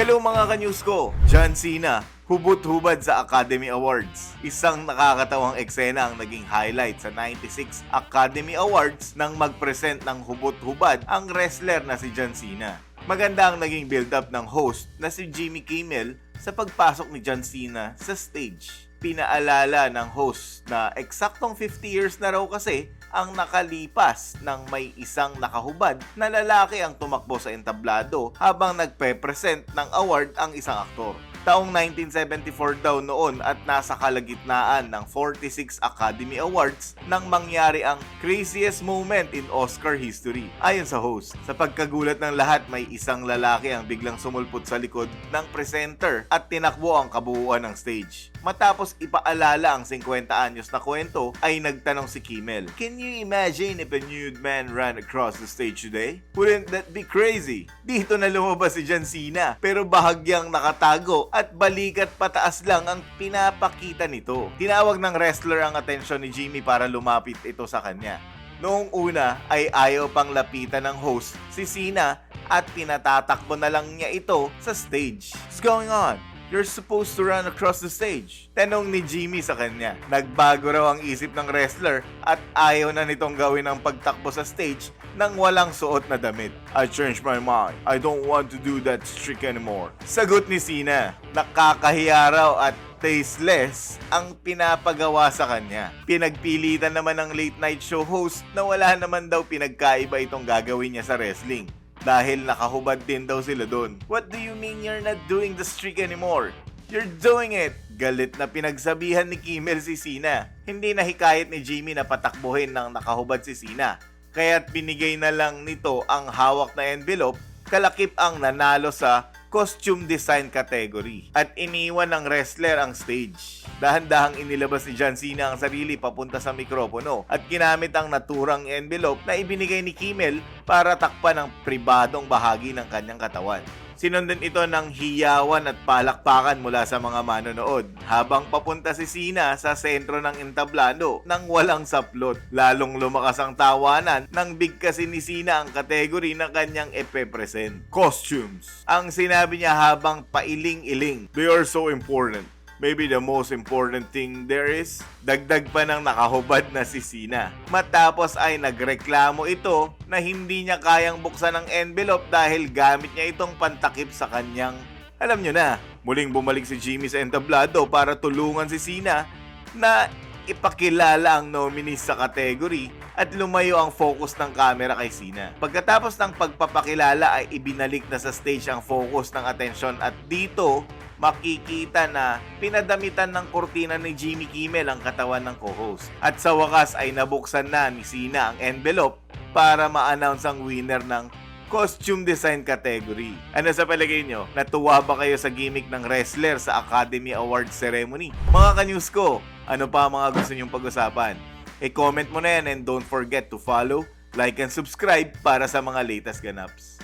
Hello mga ka-news ko! John Cena, hubot-hubad sa Academy Awards. Isang nakakatawang eksena ang naging highlight sa 96 Academy Awards nang mag-present ng hubot-hubad ang wrestler na si John Cena. Maganda ang naging build-up ng host na si Jimmy Kimmel sa pagpasok ni John Cena sa stage. Pinaalala ng host na eksaktong 50 years na raw kasi ang nakalipas ng may isang nakahubad na lalaki ang tumakbo sa entablado habang nagpe-present ng award ang isang aktor. Taong 1974 daw noon at nasa kalagitnaan ng 46 Academy Awards nang mangyari ang craziest moment in Oscar history. Ayon sa host, sa pagkagulat ng lahat may isang lalaki ang biglang sumulpot sa likod ng presenter at tinakbo ang kabuuan ng stage. Matapos ipaalala ang 50 anyos na kwento, ay nagtanong si Kimmel, Can you imagine if a nude man ran across the stage today? Wouldn't that be crazy? Dito na lumabas si John Cena, pero bahagyang nakatago at balikat pataas lang ang pinapakita nito. Tinawag ng wrestler ang atensyon ni Jimmy para lumapit ito sa kanya. Noong una ay ayaw pang lapitan ng host si Cena at pinatatakbo na lang niya ito sa stage. What's going on? You're supposed to run across the stage. Tanong ni Jimmy sa kanya. Nagbago raw ang isip ng wrestler at ayaw na nitong gawin ang pagtakbo sa stage nang walang suot na damit. I changed my mind. I don't want to do that trick anymore. Sagot ni Cena. Nakakahiya raw at tasteless ang pinapagawa sa kanya. Pinagpilitan naman ng late night show host na wala naman daw pinagkaiba itong gagawin niya sa wrestling dahil nakahubad din daw sila doon. What do you mean you're not doing the streak anymore? You're doing it! Galit na pinagsabihan ni Kimmel si Sina. Hindi na hikayat ni Jimmy na patakbuhin ng nakahubad si Sina. Kaya't binigay na lang nito ang hawak na envelope, kalakip ang nanalo sa costume design category at iniwan ng wrestler ang stage. Dahan-dahang inilabas ni John Cena ang sarili papunta sa mikropono at ginamit ang naturang envelope na ibinigay ni Kimmel para takpan ang pribadong bahagi ng kanyang katawan. Sinundan ito ng hiyawan at palakpakan mula sa mga manonood habang papunta si Sina sa sentro ng entablado nang walang saplot. Lalong lumakas ang tawanan nang bigkasin ni Sina ang kategory na kanyang epe-present. Costumes. Ang sinabi niya habang pailing-iling. They are so important. Maybe the most important thing there is, dagdag pa ng nakahubad na si Sina. Matapos ay nagreklamo ito na hindi niya kayang buksan ang envelope dahil gamit niya itong pantakip sa kanyang... Alam nyo na, muling bumalik si Jimmy sa entablado para tulungan si Sina na ipakilala ang nominees sa category at lumayo ang focus ng camera kay Sina. Pagkatapos ng pagpapakilala ay ibinalik na sa stage ang focus ng atensyon at dito makikita na pinadamitan ng kurtina ni Jimmy Kimmel ang katawan ng co-host. At sa wakas ay nabuksan na ni Sina ang envelope para ma-announce ang winner ng costume design category. Ano sa palagay nyo? Natuwa ba kayo sa gimmick ng wrestler sa Academy Awards ceremony? Mga ka-news ko, ano pa mga gusto nyong pag-usapan? E-comment mo na yan and don't forget to follow, like, and subscribe para sa mga latest ganaps.